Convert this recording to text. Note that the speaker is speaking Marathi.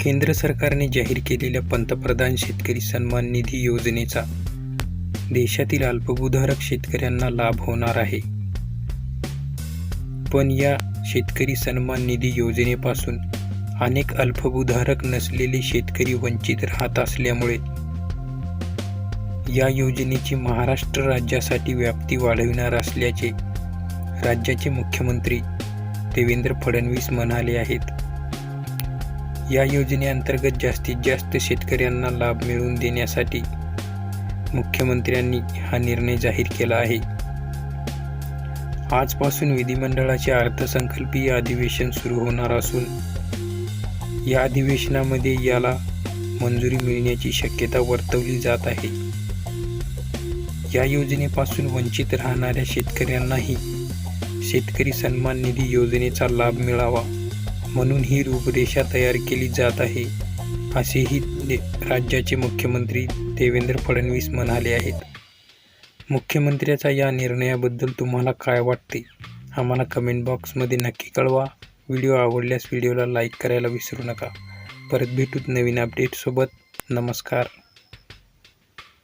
केंद्र सरकारने जाहीर केलेल्या पंतप्रधान शेतकरी सन्मान निधी योजनेचा देशातील अल्पभूधारक शेतकऱ्यांना लाभ होणार आहे. पण या शेतकरी सन्मान निधी योजनेपासून अनेक अल्पभूधारक नसलेले शेतकरी वंचित राहत असल्यामुळे या योजनेची महाराष्ट्र राज्यासाठी व्याप्ती वाढविणार असल्याचे राज्याचे मुख्यमंत्री देवेंद्र फडणवीस म्हणाले आहेत. या योजनेअंतर्गत जास्तीत जास्त शेतकऱ्यांना लाभ मिळवून देण्यासाठी मुख्यमंत्र्यांनी हा निर्णय जाहीर केला आहे. आजपासून विधिमंडळाचे अर्थसंकल्पीय अधिवेशन सुरू होणार असून या अधिवेशनामध्ये याला मंजुरी मिळण्याची शक्यता वर्तवली जात आहे. या योजनेपासून वंचित राहणाऱ्या शेतकऱ्यांनाही शेतकरी सन्मान निधी योजनेचा लाभ मिळावा. म्हणून ही रूपरेषा तयार केली जात आहे. असेही दे- राज्याचे मुख्यमंत्री देवेंद्र फडणवीस म्हणाले आहेत. मुख्यमंत्र्याच्या या निर्णयाबद्दल तुम्हाला काय वाटते? आम्हाला कमेंट बॉक्समध्ये नक्की कळवा. व्हिडिओ आवडल्यास व्हिडिओला लाईक करायला विसरू नका. परत भेटूत नवीन अपडेटसोबत नमस्कार.